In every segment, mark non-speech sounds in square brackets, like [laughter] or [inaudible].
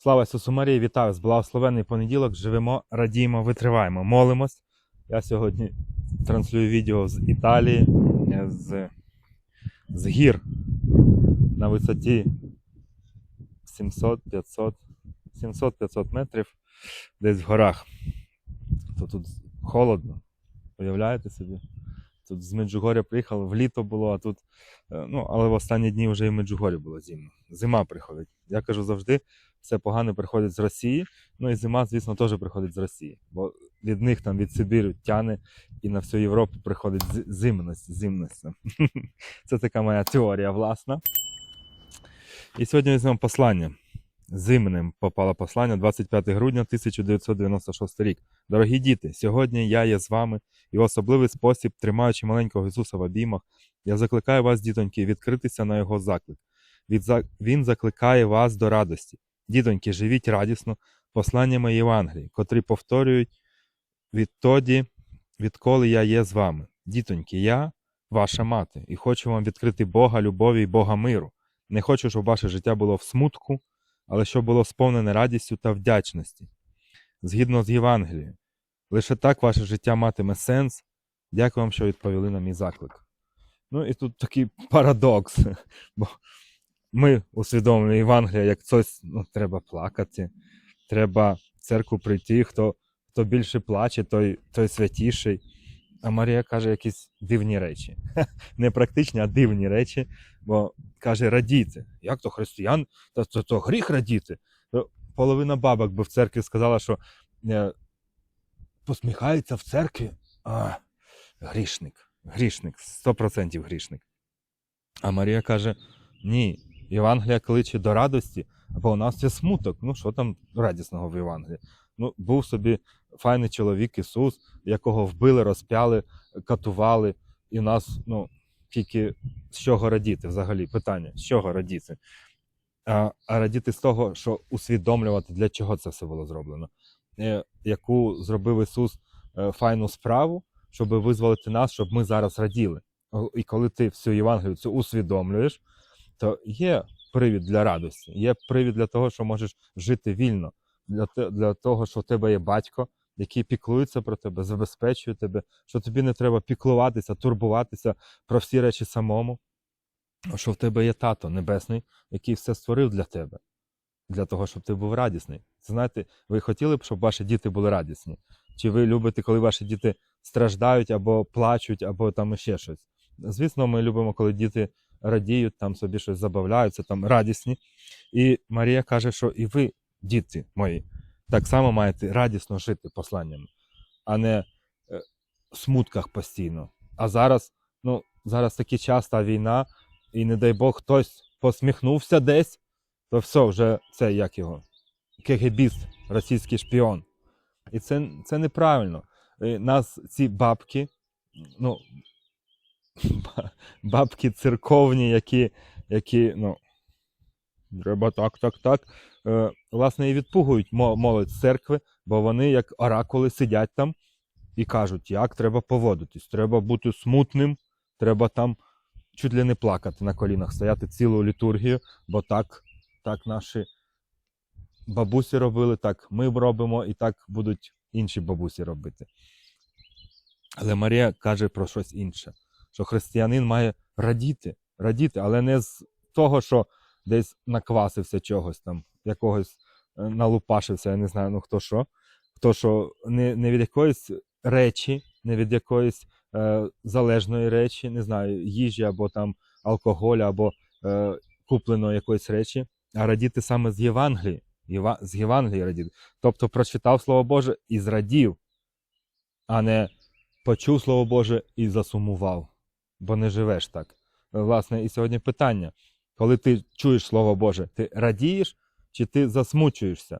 Слава Ісусу Марії, вітаю з благословенний понеділок. Живемо, радіємо, витриваємо, молимось. Я сьогодні транслюю відео з Італії, е, з, з гір на висоті 700-500 700-500 метрів десь в горах. То тут холодно. Уявляєте собі? Тут з Меджугоря приїхали, в літо було, а тут, е, ну, але в останні дні вже і в Меджугорі було зимно. Зима приходить. Я кажу завжди, все погане приходить з Росії. Ну і зима, звісно, теж приходить з Росії. Бо від них там від Сибіру тяне і на всю Європу приходить зи- зимність. зимність. [laughs] Це така моя теорія власна. І сьогодні візьмемо послання. Зимним попало послання 25 грудня 1996 рік. Дорогі діти, сьогодні я є з вами і в особливий спосіб, тримаючи маленького Ісуса в обіймах, я закликаю вас, дітоньки, відкритися на Його заклик. Він закликає вас до радості. Дітоньки, живіть радісно посланнями Євангелії, котрі повторюють відтоді, відколи я є з вами. Дітоньки, я ваша мати, і хочу вам відкрити Бога, любові і Бога миру. Не хочу, щоб ваше життя було в смутку, але щоб було сповнене радістю та вдячності. Згідно з Євангелієм. Лише так ваше життя матиме сенс. Дякую вам, що відповіли на мій заклик. Ну і тут такий парадокс. [laughs] Бо ми усвідомлюємо Євангелія, як щось ну, треба плакати, треба в церкву прийти, хто, хто більше плаче, той, той святіший. А Марія каже якісь дивні речі. [laughs] Не практичні, а дивні речі, бо каже, радійте. Як то християн? Та то, то гріх радіти. То Половина бабок би в церкві сказала, що е, посміхається в церкві. А, грішник, грішник, 100% грішник. А Марія каже: ні, Євангелія кличе до радості, бо у нас є смуток. Ну, що там радісного в Євангелії? Ну, був собі файний чоловік Ісус, якого вбили, розп'яли, катували, і нас, ну, тільки з чого радіти взагалі? Питання, з чого радіти? А, радіти з того, що усвідомлювати, для чого це все було зроблено, е, яку зробив Ісус е, файну справу, щоб визволити нас, щоб ми зараз раділи. І коли ти всю Євангелію цю усвідомлюєш, то є привід для радості, є привід для того, що можеш жити вільно, для, для того, що в тебе є батько, який піклується про тебе, забезпечує тебе, що тобі не треба піклуватися, турбуватися про всі речі самому, що в тебе є тато небесний, який все створив для тебе, для того, щоб ти був радісний. Це знаєте, ви хотіли б, щоб ваші діти були радісні? Чи ви любите, коли ваші діти страждають або плачуть, або там ще щось? Звісно, ми любимо, коли діти радіють, там собі щось забавляються, там радісні. І Марія каже, що і ви, діти мої, так само маєте радісно жити посланнями, а не е, в смутках постійно. А зараз, ну, зараз такий час та війна, і не дай Бог, хтось посміхнувся десь, то все, вже це як його. КГБіст, російський шпіон. І це, це неправильно. Е, Нас ці бабки, ну, [laughs] бабки церковні, які, які ну, треба так, так, так. Е, власне, і відпугують молодь церкви, бо вони, як оракули, сидять там і кажуть, як треба поводитись. Треба бути смутним, треба там чуть ли не плакати на колінах, стояти цілу літургію, бо так, так наші бабусі робили, так ми робимо, і так будуть інші бабусі робити. Але Марія каже про щось інше, що християнин має радіти, радіти, але не з того, що десь наквасився чогось там, якогось е, налупашився, я не знаю, ну хто що. Хто що не, не від якоїсь речі, не від якоїсь е, залежної речі, не знаю, їжі або там алкоголю, або е, купленої якоїсь речі, а радіти саме з Євангелії. Єва, з Євангелії радіти. Тобто прочитав Слово Боже і зрадів, а не почув Слово Боже і засумував, бо не живеш так. Е, Власне, і сьогодні питання: коли ти чуєш Слово Боже, ти радієш чи ти засмучуєшся?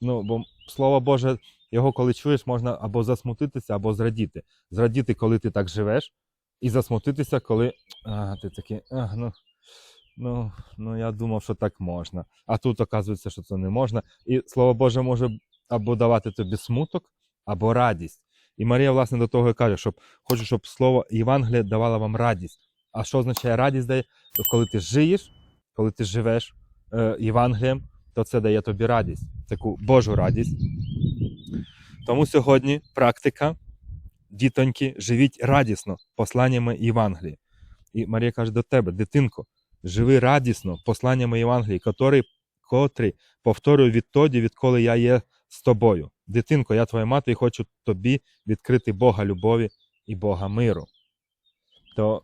Ну, бо Слово Боже, його коли чуєш, можна або засмутитися, або зрадіти. Зрадіти, коли ти так живеш, і засмутитися, коли а, ти такий, а, ну, ну, ну я думав, що так можна. А тут оказується, що це не можна. І Слово Боже може або давати тобі смуток, або радість. І Марія, власне, до того і каже, щоб хочу, щоб слово Євангелія давало вам радість. А що означає радість дає? Коли ти жиєш, коли ти живеш е, Євангелієм, то це дає тобі радість, таку Божу радість. Тому сьогодні практика, дітоньки, живіть радісно посланнями Євангелії. І Марія каже до тебе, дитинко, живи радісно посланнями Євангелії, котрі, котрі повторюю відтоді, відколи я є з тобою. Дитинко, я твоя мати і хочу тобі відкрити Бога любові і Бога миру. То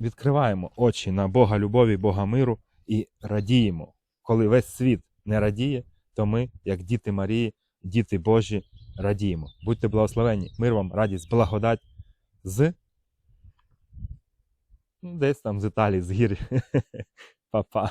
відкриваємо очі на Бога любові Бога миру і радіємо. Коли весь світ не радіє, то ми, як діти Марії, діти Божі, радіємо. Будьте благословені, мир вам, радість, благодать з ну, десь там з Італії, з гір. [laughs] Па-па.